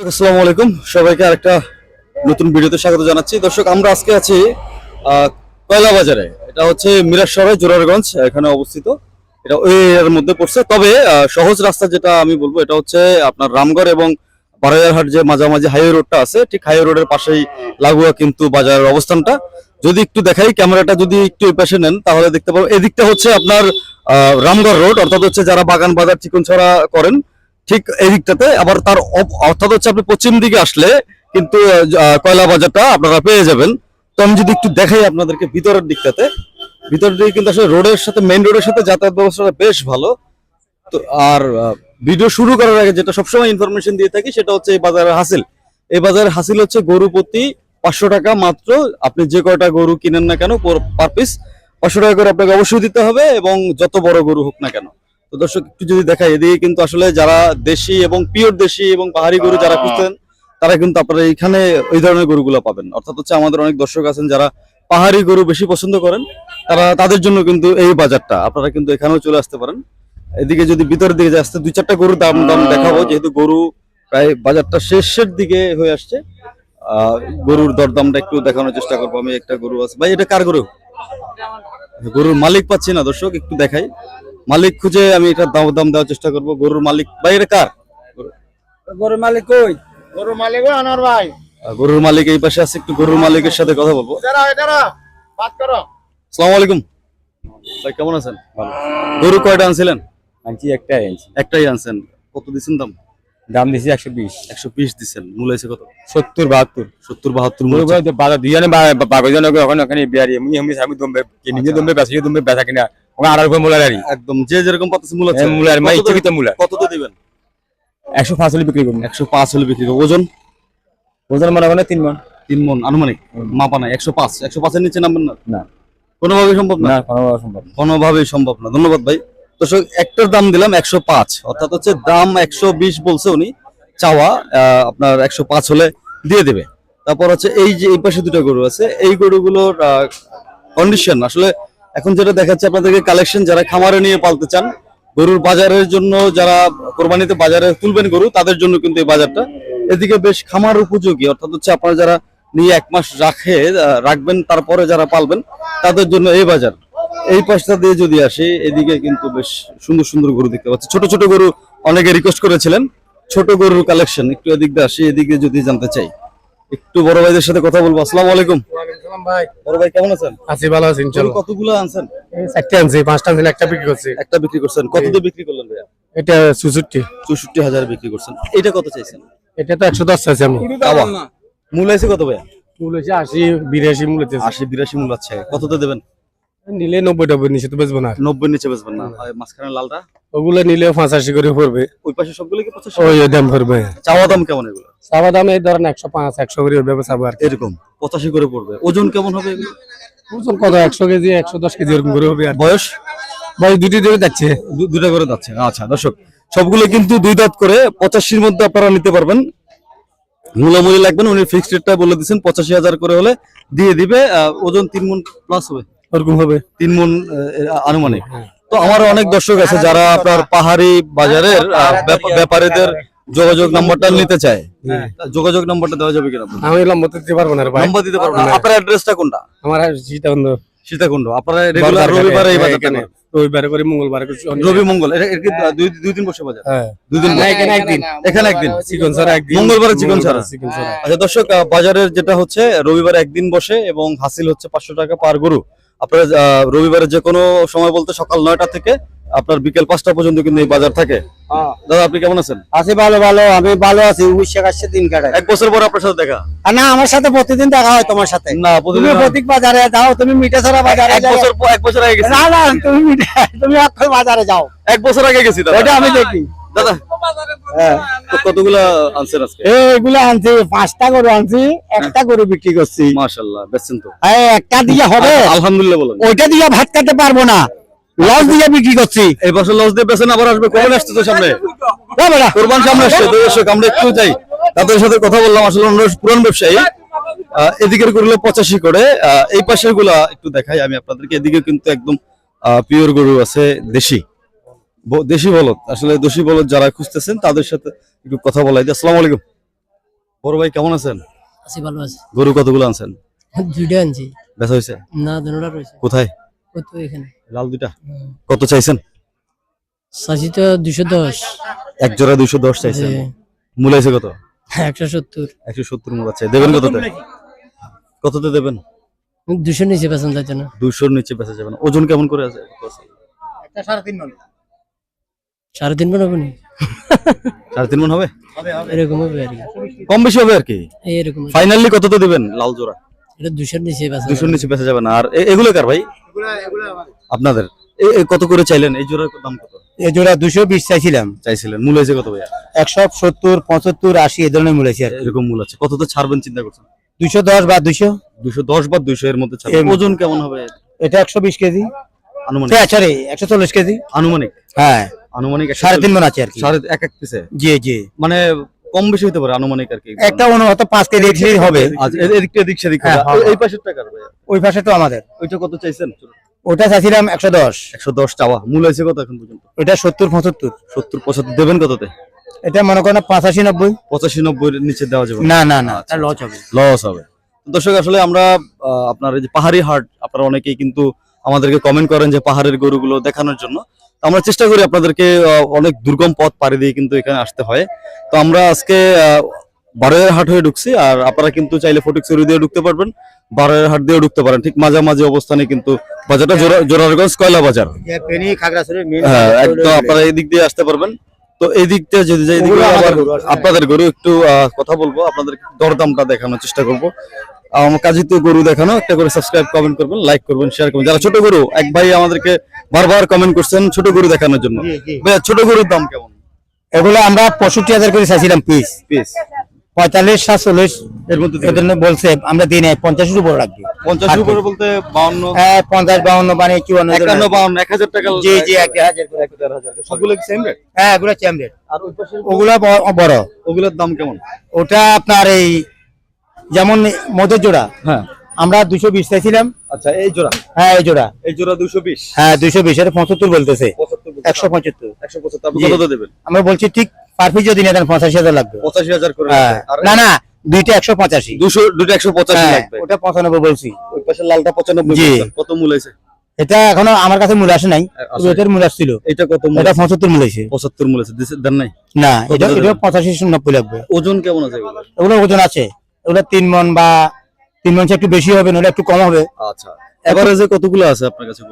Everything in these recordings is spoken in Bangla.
আসসালামু আলাইকুম। সবাইকে আরেকটা নতুন ভিডিওতে স্বাগত জানাচ্ছি। দর্শক, আমরা আজকে আছি কয়লা বাজারে। এটা হচ্ছে মিরাশরে জোরারগঞ্জ, এখানে অবস্থিত। এটা ওই এর মধ্যে পড়ছে। তবে সহজ রাস্তা যেটা আমি বলব, এটা হচ্ছে আপনার রামগড় এবং বারাইয়ারহাট যে মাঝামাঝি হাইওয়ে রোডটা আছে, ঠিক হাইওয়ে রোডের পাশেই লাগোয়া কিন্তু বাজারের অবস্থানটা। যদি একটু দেখাই, ক্যামেরাটা যদি একটু পাশে নেন, তাহলে দেখতে পাবো এদিকটা হচ্ছে আপনার রামগড় রোড, অর্থাৎ হচ্ছে যারা বাগান বাজার চিকনছড়া করেন ঠিক এই দিকটাতে। আবার তার অর্থাৎ হচ্ছে আপনি পশ্চিম দিকে আসলে কিন্তু কয়লা বাজারটা আপনারা পেয়ে যাবেন। তো আমি যদি একটু দেখাই আপনাদেরকে ভিতরের দিকটাতে। ভিতরের দিকে কিন্তু আসলে রোডের সাথে মেইন রোডের সাথে যাতায়াত ব্যবস্থাটা বেশ ভালো। তো আর ভিডিও শুরু করার আগে যেটা সবসময় ইনফরমেশন দিয়ে থাকি, সেটা হচ্ছে এই বাজারের হাসিল। এই বাজারের হাসিল হচ্ছে গরু প্রতি পাঁচশো টাকা মাত্র। আপনি যে কয়টা গরু কিনেন না কেন পার পিস পাঁচশো টাকা করে আপনাকে অবশ্যই দিতে হবে এবং যত বড় গরু হোক না কেন। তো দর্শক একটু যদি দেখাই এদিকে কিন্তু আসলে যারা দেশি এবং পিওর দেশি এবং পাহাড়ি গরু যারা খুঁজতেন তারা কিন্তু আপনারা এখানে ওই ধরনের গরুগুলো পাবেন। অর্থাৎ হচ্ছে আমাদের অনেক দর্শক আছেন যারা পাহাড়ি গরু বেশি পছন্দ করেন তারা তাদের জন্য কিন্তু এই বাজারটা আপনারা কিন্তু এখানেও চলে আসতে পারেন। এদিকে যদি ভিতরের দিকে আসতে দুই চারটা গরুর দাম দাম দেখাবো যেহেতু গরু প্রায় বাজারটা শেষের দিকে হয়ে আসছে। আহ, গরুর দরদামটা একটু দেখানোর চেষ্টা করব আমি একটা গরু আছে। ভাই এটা কার গরু? গরুর মালিক পাচ্ছি না দর্শক একটু দেখাই। মালিক খুঁজে আমি এটা দাম দাম দেওয়ার চেষ্টা করব। গরুর মালিক ভাই এটা কার? গরুর মালিক কই? গরুর মালিক ওই আনোয়ার ভাই। গরুর মালিক এই পাশে আছে একটু গরুর মালিকের সাথে কথা বলব। বাত করো। আসসালামু আলাইকুম। ভাই কেমন আছেন? ভালো। গরু কয়টা আনছিলেন? আনছি একটাই আনছি। একটাই আনছেন। কত দিছেন দাম? দাম দিছি একশো বিশ। একশো বিশ মূল হয়েছে কত? সত্তর বাহাত্তর। সত্তর বাহাত্তর মূল। বাজার দুজনে বাগজনে ওখানে ওখানে বিয়ারি। আমি আমি দমবে নিজে দমবে বেসা দমবে বেসা কিনা। আড়াই মুলার একদম যে যেরকম মূল মানে কত ইচ্ছে কত তো দিবেন? একশো পাঁচ হলে বিক্রি করব। একশো পাঁচ হলে বিক্রি করব। ওজন? ওজন মনে হয় তিন মন। তিন মন আনুমানিক। মাপা নাই একশো পাঁচ। একশো পাঁচের নিচে নামবেন না? না। কোনোভাবেই সম্ভব না? না কোনো সম্ভব কোনোভাবেই সম্ভব না। ধন্যবাদ ভাই। দর্শক একটার দাম দিলাম একশো পাঁচ। অর্থাৎ হচ্ছে দাম একশো বিশ বলছে উনি। চাওয়া আপনার একশো পাঁচ হলে দিয়ে দেবে। তারপর হচ্ছে এই যে এই পাশে দুটো গরু আছে। এই গরুগুলোর কন্ডিশন আসলে এখন যেটা দেখাচ্ছে আপনাদেরকে কালেকশন যারা খামারে নিয়ে পালতে চান, গরুর বাজারের জন্য যারা কোরবানিতে বাজারে তুলবেন গরু, তাদের জন্য কিন্তু এই বাজারটা। এদিকে বেশ খামার উপযোগী, অর্থাৎ হচ্ছে আপনারা যারা নিয়ে এক মাস রাখে রাখবেন, তারপরে যারা পালবেন, তাদের জন্য এই বাজার। এই পাশটা দিয়ে যদি আসে, এদিকে কিন্তু বেশ সুন্দর সুন্দর গরু দেখতে পাচ্ছি। ছোট ছোট গরু অনেকে রিকোয়েস্ট করেছিলেন, ছোট গরুর কালেকশন একটু এদিক দিয়ে আসি, এদিকে যদি জানতে চাই। একটু বড় ভাইদের সাথে কথা বলব। আসসালামু আলাইকুম। ওয়ালাইকুম ভাই। বড় ভাই কেমন আছেন? আছি ভালো আছি ইনশাআল্লাহ কতগুলো আনছেন? চারটে আনছি পাঁচটা আনছি একটা বিক্রি করছি। একটা বিক্রি করছেন। কত দিয়ে বিক্রি করলেন ভাইয়া? এটা সুজুটি চৌষট্টি হাজার বিক্রি করছেন। এটা কত চাইছেন? এটা তো চাইছি আমি। মূল আছে কত ভাইয়া? মূল হচ্ছে আশি বিরাশি মূল হচ্ছে আশি বিরাশি মূল আছে। কততে দেবেন? নিলে নব্বই টব্বই নিচে তো বেচবো না। নব্বই নিচে বেচবেন না। মাঝখানে লালটা? ওগুলো নিলে পঁচাশি করে পড়বে। ওই পাশে সবগুলো কি পঁচাশি? ওই দাম পড়বে। চাওয়া দাম কেমন এগুলো? চাওয়া দাম এই ধরেন একশো পাঁচ একশো করে চাবো আর এরকম পঁচাশি করে পড়বে। ওজন কেমন হবে ওজন কত? একশো কেজি একশো দশ কেজি এরকম করে হবে আর বয়স? ভাই দুটি ধরে যাচ্ছে। দুটা করে যাচ্ছে। আচ্ছা দর্শক সবগুলো কিন্তু দুই দাঁত করে পঁচাশির মধ্যে আপনারা নিতে পারবেন। মূলামূলি লাগবেন উনি ফিক্সড রেটটা বলে দিচ্ছেন পঁচাশি হাজার করে হলে দিয়ে দিবে ওজন তিন মন প্লাস হবে। ওরকম হবে? তিন মন আনুমানিক। তো আমার অনেক দর্শক আছে যারা আপনার পাহাড়ি বাজারের ব্যাপারীদের যোগাযোগ নাম্বারটা নিতে চায়। যোগাযোগ নাম্বারটা দেওয়া যাবে কিনা আমি লম্বা দিতে পারব না নাম্বার দিতে পারবেন না। আপনার অ্যাড্রেসটা কোনটা? আমার বন্ধ সীতাকুণ্ড। আপনারা রেগুলার রবিবারে এই বাজারটা করেন? রবিবারে করে মঙ্গলবারে রবি মঙ্গল। এটা কি দুই দুই দিন বসে বাজার? হ্যাঁ। দুই দিন না? এখানে একদিন। এখানে একদিন? চিকন ছাড়া একদিন। মঙ্গলবারে চিকন ছাড়া? চিকন ছাড়া। আচ্ছা দর্শক বাজারের যেটা হচ্ছে রবিবারে একদিন বসে এবং হাসিল হচ্ছে পাঁচশো টাকা পার গরু। আপনারা রবিবারে যে কোনো সময় বলতে সকাল নয়টা থেকে আপনার বিকেল পাঁচটা পর্যন্ত কিন্তু এই বাজার থাকে। দাদা আপনি কেমন আছেন? আছি ভালো ভালো। আমি ভালো আছি। উড়িষ্যা কাছে দিন কাটাই এক বছর পর আপনার সাথে দেখা? না আমার সাথে প্রতিদিন দেখা হয় তোমার সাথে। না তুমি প্রতীক বাজারে যাও তুমি মিঠাছড়া বাজারে এক বছর এক বছর আগে গেছি। না না তুমি তুমি বাজারে যাও। এক বছর আগে গেছি দাদা। ওটা আমি দেখি। দাদা হ্যাঁ। তো কতগুলা আনছেন আজকে? এগুলো আনছি পাঁচটা গরু আনছি একটা গরু বিক্রি করছি। মাশাআল্লাহ বেচছেন তো? একটা দিয়ে হবে। আলহামদুলিল্লাহ বলেন। ওইটা দিয়ে ভাত খেতে পারব না। লস দিয়ে বিক্রি করছি। এই বছর লস দিয়ে বেচেন আবার আসবে। কোরবান আসছে তো সামনে? কোরবান সামনে আসছে তো দর্শক আমরা একটু যাই। তাদের সাথে কথা বললাম আসলে ওনারা পুরান ব্যবসায়ী। এদিকের গরুগুলো পঁচাশি করে। এই পাশেরগুলা একটু দেখাই আমি আপনাদেরকে। এদিকে কিন্তু একদম পিওর গরু আছে দেশি। দেশি বলদ। আসলে দেশি বলদ যারা খুঁজতেছেন তাদের সাথে একটু কথা বলাই দিই আসসালামু আলাইকুম। বড় ভাই কেমন আছেন? আছি ভালো আছি। গরু কতগুলো আনছেন? দুইটা আনছি। বেচা হয়েছে? না দুটা রয়েছে। কোথায়? ওই তো এখানে। লাল দুইটা? কত চাইছেন? সাজি তো দুশো দশ। এক জোড়া দুইশো দশ চাইছেন? মূল আছে কত? একশো সত্তর। একশো সত্তর মূল আছে। দেবেন কততে? কততে দেবেন? দুশো নিচে পেছন যাচ্ছে না। দুইশোর নিচে বেচা যাবে না। ওজন কেমন করে আছে? সাড়ে তিন মন হবে নি? সাড়ে তিন মন হবে। এরকম হবে আর কি। কম বেশি হবে আর কি? এরকম ফাইনালি কততে দেবেন লাল জোড়া? এটা দুশোর নিচে পেছন দুশোর নিচে বেচা যাবে না। আর এগুলো কার ভাই? আপনাদের। কত করে চাইলেন? এই জোড়ার দাম কত? এই জোড়া দুশো বিশ চাইছিলাম। চাইছিলেন। মূল হয়েছে কত ভাইয়া? একশো সত্তর পঁচাত্তর আশি এ ধরনের মূল আছে আর এরকম মূল আছে। কত তো ছাড়বেন চিন্তা করছেন? দুশো দশ বা দুশো। দুশো দশ বা দুইশো এর মধ্যে ছাড়বেন। ওজন কেমন হবে? এটা একশো বিশ কেজি। আনুমানিক। সরি একশো চল্লিশ কেজি। আনুমানিক? হ্যাঁ। আনুমানিক সাড়ে তিন মন আছে আর কি। সাড়ে এক এক পিসে জি জি। মানে কম বেশি হতে পারে আনুমানিক আর কি। একটা অনুভূত পাঁচ কেজি এদিক হবে। আচ্ছা এদিক এদিক সেদিক হ্যাঁ। এই পাশের ভাইয়া? ওই পাশে তো আমাদের। ওইটা কত চাইছেন? ওটা চাইছিলাম একশো দশ। একশো দশ চাওয়া। মূল হয়েছে কত এখন পর্যন্ত? ওটা সত্তর পঁচাত্তর। সত্তর পঁচাত্তর। দেবেন কততে? এটা মনে করেন পঁচাশি নব্বই। পঁচাশি নব্বই নিচে দেওয়া যাবে। না না না লস হবে। লস হবে। দর্শক আসলে আমরা আপনার এই যে পাহাড়ি হাট আপনারা অনেকেই কিন্তু আমাদেরকে কমেন্ট করেন যে পাহাড়ের গরুগুলো দেখানোর জন্য। আমরা চেষ্টা করি আপনাদেরকে অনেক দুর্গম পথ পাড়ি দিয়ে কিন্তু এখানে আসতে হয়। তো আমরা আজকে আহ, বারোয়ের হাট হয়ে ঢুকছি আর আপনারা কিন্তু চাইলে ফটিকচুরি দিয়ে ঢুকতে পারবেন বারোয়ের হাট দিয়ে ঢুকতে পারেন। ঠিক মাঝামাঝি অবস্থানে কিন্তু বাজারটা জোরা- জোরারগঞ্জ কয়লা বাজার। হ্যাঁ একদম আপনারা এই দিক দিয়ে আসতে পারবেন। তো এই দিকটা দিয়ে যদি যাই আবার আপনাদের গরু একটু কথা বলব। আপনাদের দরদামটা দেখানোর চেষ্টা করব। আমার কাজে তো গরু দেখানো একটা করে সাবস্ক্রাইব কমেন্ট করবেন লাইক করবেন শেয়ার করবেন। যারা ছোট গরু এক ভাই আমাদেরকে বারবার কমেন্ট করছেন ছোট গরু দেখানোর জন্য। ছোট গরুর দাম কেমন? এগুলো আমরা পঁয়ষট্টি হাজার করে চাইছিলাম পিস পিস পঁয়তাল্লিশ সাতচল্লিশ এর মধ্যে বলছে আমরা দিই নাই পঞ্চাশের উপর রাখবি। পঞ্চাশ উপরে বলতে বাউন্ন। হ্যাঁ পঞ্চাশ বাউন্ন মানে চুয়ান্ন একান্ন বাউন্ন এক হাজার টাকা জি জি এক হাজার সবগুলো সেম রেট হ্যাঁ এগুলো চ্যামরেট আর ওগুলো বড়। ওগুলোর দাম কেমন? ওটা আপনার এই যেমন মদের জোড়া। হ্যাঁ। আমরা দুশো বিশ চাইছিলাম। আচ্ছা এই জোড়া? হ্যাঁ এই জোড়া। এই জোড়া দুশো বিশ? হ্যাঁ দুশো বিশ এটা পঁচাত্তর বলতেছে। একশো পঁচাত্তর। একশো পঁচাত্তর। আপনি কত দেবেন? আমরা বলছি ঠিক পার পিস যদি নেন পঁচাশি হাজার লাগবে। পঁচাশি হাজার করে হ্যাঁ। আর না না দুইটা একশো পঁচাশি। দুশো দুটো একশো পঁচাশি হ্যাঁ, লাগবে। ওটা পঁচানব্বই বলছি। ওই পাশে লালটা পঁচানব্বই। কত মূল আছে এটা এখনও আমার কাছে মূল আসে নাই। এটার মূল আসছিল। এটা কত মূল এটা আছে? পঁচাত্তর মূল আছে পঁচাত্তর মূল আছে। দেন নাই? না এটা এটা দেবেন? পঁচাশি নব্বই লাগবে। ওজন কেমন আছে এগুলো? এগুলো ওজন আছে। এগুলো তিন মন বা তিন মন একটু বেশি হবে নাহলে একটু কম হবে। আচ্ছা। এভারেজে কতগুলো আছে আপনার কাছে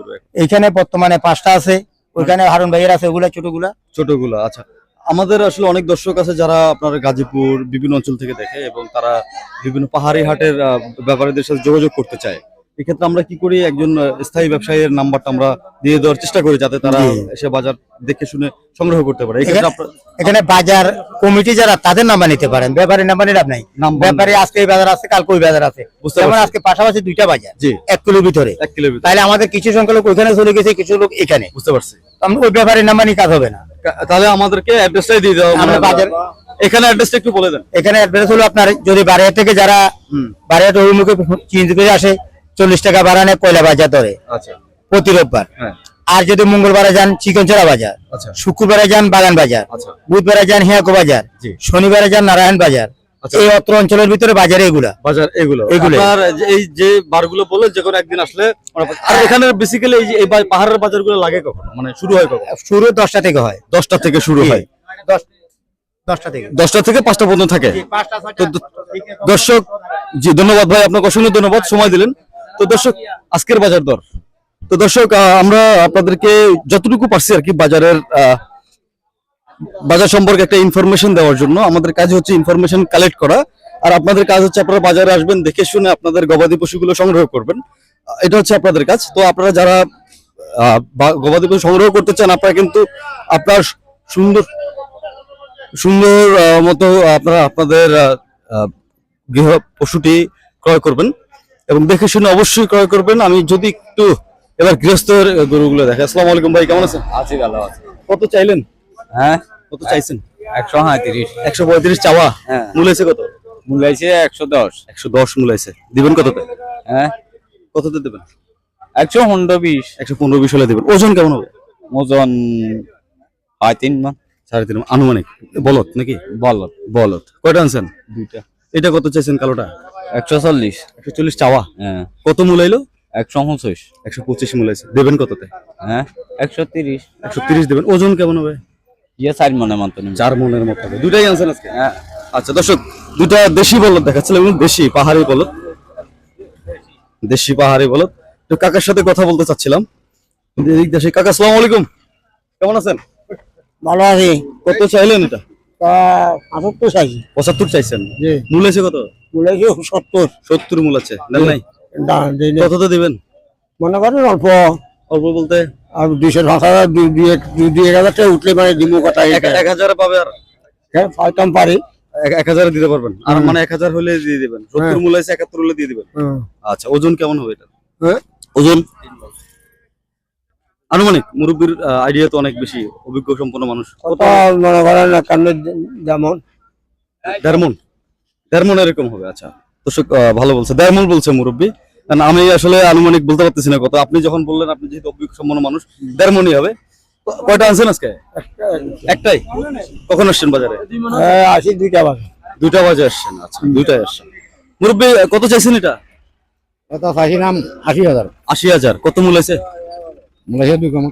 এখন? বর্তমানে পাঁচটা আছে। ওইখানে হারুন ভাইয়ের আছে ওগুলা ছোটগুলা। ছোটগুলো আচ্ছা। আমাদের আসলে অনেক দর্শক আছে যারা আপনার গাজীপুর বিভিন্ন অঞ্চল থেকে দেখে এবং তারা বিভিন্ন পাহাড়ি হাটের ব্যাপারীদের সাথে যোগাযোগ করতে চায়। এক্ষেত্রে আমরা কি করি? একজন স্থায়ী ব্যবসায়ীর নাম্বারটা আমরা দিয়ে দেওয়ার চেষ্টা করি যাতে তারা এসে বাজার দেখে শুনে সংগ্রহ করতে পারে। এখানে- বাজার কমিটি যারা তাদের নাম্বার নিতে পারেন। ব্যাপারীর নাম্বার নিলে লাভ নাই। ব্যাপারী আজকে এই বাজার আছে কালকে ওই বাজার আছে। বুঝতে যেমন আজকে পাশাপাশি দুইটা বাজার জি। এক কিলোর ভিতরে। এক ভিতরে। তাহলে আমাদের কিছু সংখ্যা লোক ওইখানে চলে গেছে কিছু লোক এখানে। বুঝতে পারছি। আমরা ওই ব্যাপারীর নাম্বার নিয়ে কাজ হবে না। তাহলে আমাদেরকে অ্যাড্রেসটাই দিয়ে দাও আমরা বাজার- এখানে অ্যাড্রেসটা একটু বলে দেন। এখানে অ্যাড্রেস হলো আপনার যদি বাড়িয়া থেকে যারা বাড়িয়া অভিমুখে চিন্তা করে আসে চল্লিশ টাকা ভাড়া নেয় কয়লা বাজার ধরে আচ্ছা। প্রতি রোববার। হ্যাঁ। আর যদি মঙ্গলবারে যান চিকনচড়া বাজার। আচ্ছা। শুক্রবারে যান বাগান বাজার। আচ্ছা। বুধবারে যান হিয়াকো বাজার। জি। শনিবারে যান নারায়ণ বাজার। এই অত্র অঞ্চলের ভিতরে বাজারে এগুলা? বাজার এগুলো। এগুলোই। আপনার যে- এই যে বারগুলো বলে যে কোনো একদিন আসলে আর এখানে বেসিক্যালি এই যে এই পাহাড়ের বাজারগুলো লাগে কখন? মানে শুরু হয় কখন? শুরু দশটা থেকে হয়। দশটা থেকে শুরু হয়। দশ- দশটা থেকে। পাঁচটা পর্যন্ত থাকে। দর্শক জি ধন্যবাদ ভাই আপনাকে অসংখ্য ধন্যবাদ সময় দিলেন। তো দর্শক আজকের বাজার দর। তো দর্শক আমরা আপনাদেরকে যতটুকু পারছি আর কি বাজারের আহ, বাজার সম্পর্কে একটা ইনফরমেশন দেওয়ার জন্য আমাদের কাজ হচ্ছে ইনফরমেশন কালেক্ট করা। আর আপনাদের কাজ হচ্ছে আপনারা বাজারে আসবেন দেখে শুনে আপনাদের গবাদি পশুগুলো সংগ্রহ করবেন। এটা হচ্ছে আপনাদের কাজ। তো আপনারা যারা গবাদি পশু সংগ্রহ করতে চান আপনারা কিন্তু আপনার সুন্দর সুন্দর মতো আপনারা আপনাদের গৃহ পশুটি ক্রয় করবেন এবং দেখে শুনে অবশ্যই ক্রয় করবেন। আমি যদি একটু এবার গৃহস্থের গরুগুলো দেখে আসসালামু আলাইকুম ভাই কেমন আছেন? আছি ভালো আছে। কত চাইলেন? হ্যাঁ? কত চাইছেন? একশো পঁয়ত্রিশ একশো পঁয়ত্রিশ চাওয়া। হ্যাঁ। মূল আছে কত? মূলাইছে একশো দশ। একশো দশ মূল আছে দিবেন কততে? হ্যাঁ। কততে দেবেন? একশো পনেরো বিশ। একশো পনেরো বিশ হলে দেবেন। ওজন কেমন হবে? ওজন হয় তিন মান। সাড়ে তিন আনুমানিক। বলত নাকি? বল বলত কয়টা আনছেন? দুইটা। এটা কত চাইছেন কালোটা? একশো চল্লিশ। একশো চল্লিশ চাওয়া। হ্যাঁ। কত মূলাইলো? একশো পঁচিশ। একশো পঁচিশ মূলাইছে। দেবেন কততে? হ্যাঁ। একশো তিরিশ। একশো তিরিশ দেবেন। ওজন কেমন হবে? ইয়ে চার মতো চার মনের মতো দুটাই আনছেন আজকে? আচ্ছা দর্শক দুটা দেশি বলদ দেখাচ্ছিলাম এবং দেশি পাহাড়ি বলদ। দেশি পাহাড়ি বলদ। তো কাকার সাথে কথা বলতে চাচ্ছিলাম। এদিক দেশে কাকা আসসালামু আলাইকুম। কেমন আছেন? ভালো আছি। কত চাইলেন এটা? তা আটাত্তর চাইছি। পঁচাত্তর চাইছেন? মূল আছে কত? বলেছি সত্তর। সত্তর মূল আছে। নাই? দিবেন? মনে করেন অল্প। অল্প বলতে? আর দুইশো হাজার দুই দুই এক দুই দুই হাজার টাকা উঠলে মানে দিমু কথা এক হাজারে পাবে আর? হ্যাঁ পাইতাম পারি। এক- হাজারে দিতে পারবেন। আর মানে এক হাজার হলে দিয়ে দিবেন। সত্তর মূল আছে একাত্তর হলে দিয়ে দিবেন। আচ্ছা ওজন কেমন হবে এটা? হ্যাঁ? ওজন? আনুমানিক মুরব্বীর আইডিয়া তো অনেক বেশি অভিজ্ঞ সম্পন্ন মানুষ। কত? মনে করেন যেমন। দেড় মন। দেড় মন এরকম হবে আচ্ছা। দর্শক ভালো বলছে। দেড় মন বলছে মুরব্বী। আমি আসলে আনুমানিক বলতে পারতেছি না কত আপনি যখন বললেন আপনি যেহেতু অভিজ্ঞ সম্পন্ন মানুষ দেড় মনই হবে। কয়টা আনছেন আজকে? একটাই? কখন আসছেন বাজারে? হ্যাঁ, আশি দুইটা বাজে। দুইটা বাজে আসছেন আচ্ছা দুইটাই আসছেন। মুরব্বী কত চাইছেন এটা? কত চাইছিলাম আশি হাজার। আশি হাজার। কত মূল আছে দুই কম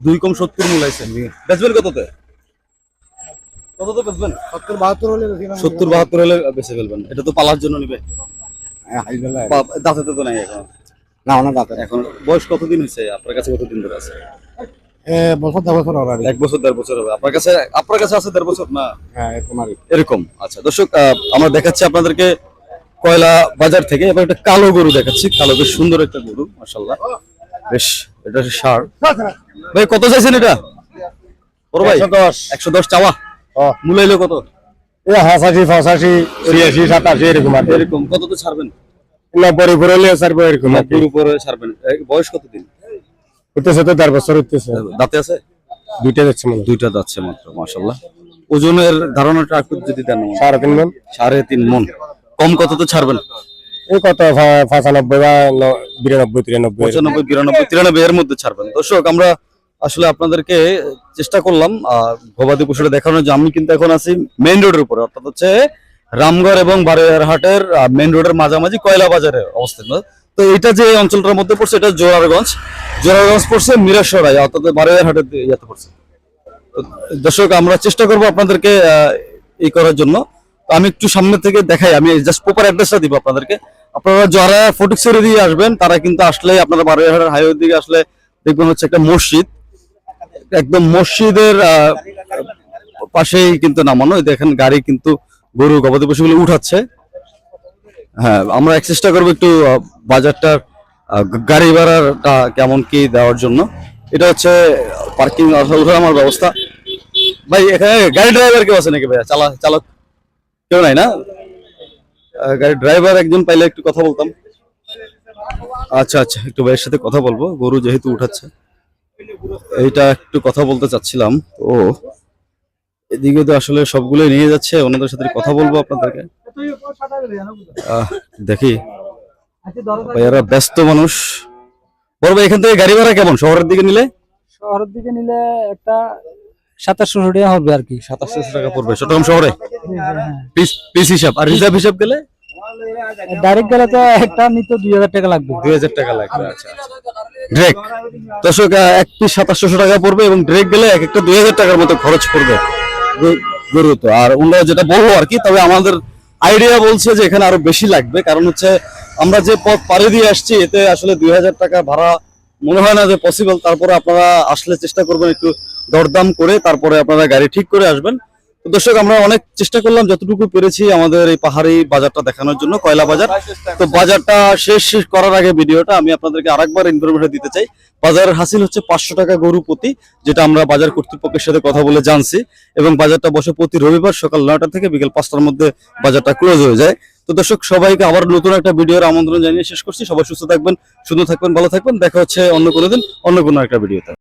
দুই কম সত্তর মূল আছে বেচবেন কততে? কততে বেচবেন? সত্তর বাহাত্তর হলে সত্তর বাহাত্তর হলে বেচে ফেলবেন। এটা তো পালার জন্য নিবে। পা- দাঁতাতে তো নাই এখন? না অনেক বাদ এখন বয়স কতদিন হয়েছে আপনার কাছে কতদিন ধরে আছে? বছর দশ বছর হবে এক বছর দেড় বছর হবে। আপনার কাছে আপনার কাছে আছে দেড় বছর? না? হ্যাঁ এরকম এরকম? আচ্ছা দর্শক আমরা দেখাচ্ছি আপনাদেরকে কয়লা বাজার থেকে। এবার একটা কালো গরু দেখাচ্ছি। কালো বেশ সুন্দর একটা গরু মাশাল্লাহ বেশ এটা ষাঁড় ভাই কত চাইছেন এটা? বড় ভাই একশো দশ। চাওয়া। মূলাইলো কত? হাসাশি ফাঁসাশি ছিয়াশি সাতাশি এরকম আর এরকম। কত তো ছাড়বেন? নব্বই উপরে হলে ছাড়বো এরকম আর উপরে ছাড়বেন। বয়স কতদিন? হইতেছে তো দেড় বছর হইতেছে দাঁতে আছে? দুইটা যাচ্ছে দুইটা যাচ্ছে মাত্র মাশাল্লাহ ওজনের ধারণাটা একটু যদি দেন সাড়ে তিন মন। সাড়ে তিন মন। কম কত তো ছাড়বেন? এই কত পঁচানব্বই বা বিরানব্বই তিরানব্বই। পঁচানব্বই বিরানব্বই তিরানব্বই এর মধ্যে ছাড়বেন। দর্শক আমরা আসলে আপনাদেরকে চেষ্টা করলাম গবাদি পশুটা দেখানোর যে আমি কিন্তু এখন আছি মেইন রোডের উপরে, অর্থাৎ হচ্ছে রামগড় এবং বারোয়ারহাটের মেইন রোডের মাঝামাঝি কয়লা বাজারে অবস্থিত তো এটা যে অঞ্চলটার মধ্যে পড়ছে, এটা জোরারগঞ্জ। জোরারগঞ্জ পড়ছে মিরাসরাই অর্থাৎ বারোয়ারহাটের ইয়েতে পড়ছে। দর্শক, আমরা চেষ্টা করব আপনাদেরকে এই করার জন্য। আমি একটু সামনে থেকে দেখাই, আমি জাস্ট প্রপার অ্যাড্রেসটা দিব আপনাদেরকে। আপনারা যারা ফটিকছড়ি দিয়ে আসবেন, তারা কিন্তু আসলে আপনারা বারোয়ারহাটের হাইওয়ে দিকে আসলে দেখবেন হচ্ছে একটা মসজিদ। একদম মসজিদের পাশেই কিন্তু নামানো। দেখেন গাড়ি কিন্তু গরু গবাদি পশুগুলো উঠাচ্ছে। হ্যাঁ আমরা এক চেষ্টা করব একটু বাজারটা গাড়ি ভাড়াটা কেমন কি দেওয়ার জন্য। এটা হচ্ছে পার্কিং আমার ব্যবস্থা। ভাই, এখানে গাড়ি ড্রাইভার কেউ আছে নাকি ভাইয়া? চালা, চালক? কেউ নাই না? গাড়ির ড্রাইভার একজন পাইলে একটু কথা বলতাম। আচ্ছা আচ্ছা একটু ভাইয়ের সাথে কথা বলব। গরু যেহেতু উঠাচ্ছে। এইটা একটু কথা বলতে চাচ্ছিলাম। ও এদিকে তো আসলে সবগুলো নিয়ে যাচ্ছে ওনাদের সাথে কথা বলব আপনাদেরকে। দেখি। ভাইয়ারা ব্যস্ত মানুষ। বড় ভাই এখান থেকে গাড়ি ভাড়া কেমন? শহরের দিকে নিলে? শহরের দিকে নিলে একটা সাতাশশো টাকা হবে আর কি। সাতাশশো টাকা পড়বে চট্টগ্রাম শহরে? পিস পিস হিসাব আর রিজার্ভ হিসাব গেলে? ডাইরেক্ট গেলে তো একটা নিতে দুই হাজার টাকা লাগবে। দুই হাজার টাকা লাগবে আচ্ছা ড্রেক দর্শক এক পিস সাতাশশো টাকা পড়বে এবং ড্রেক গেলে এক একটা দুই হাজার টাকার মতো খরচ পড়বে। গরু তো। আর ওনারা যেটা বলব আর কি তবে আমাদের আইডিয়া বলছে যে এখানে আরও বেশি লাগবে। কারণ হচ্ছে আমরা যে পথ পাড়ি দিয়ে আসছি এতে আসলে দুই হাজার টাকা ভাড়া মনে হয় না যে পসিবল তারপরে আপনারা আসলে চেষ্টা করবেন একটু দরদাম করে তারপরে আপনারা গাড়ি ঠিক করে আসবেন। দর্শক, আমরা অনেক চেষ্টা করলাম, যতটুকু পেরেছি আমাদের এই পাহাড়ি বাজারটা দেখানোর জন্য, কয়লা বাজার। তো বাজারটা শেষ করার আগে ভিডিওটা আমি আপনাদেরকে আরেকবার ইনফরমেশন দিতে চাই। বাজারের হাসিল হচ্ছে পাঁচশো টাকা গরু প্রতি, যেটা আমরা বাজার কর্তৃপক্ষের সাথে কথা বলে জানছি। এবং বাজারটা বসে প্রতি রবিবার সকাল নয়টা থেকে বিকেল পাঁচটার মধ্যে বাজারটা ক্লোজ হয়ে যায়। তো দর্শক, সবাইকে আবার নতুন একটা ভিডিওর আমন্ত্রণ জানিয়ে শেষ করছি। সবাই সুস্থ থাকবেন, সুন্দর থাকবেন, ভালো থাকবেন। দেখা হচ্ছে অন্য কোনো দিন, অন্য কোনো একটা ভিডিওতে।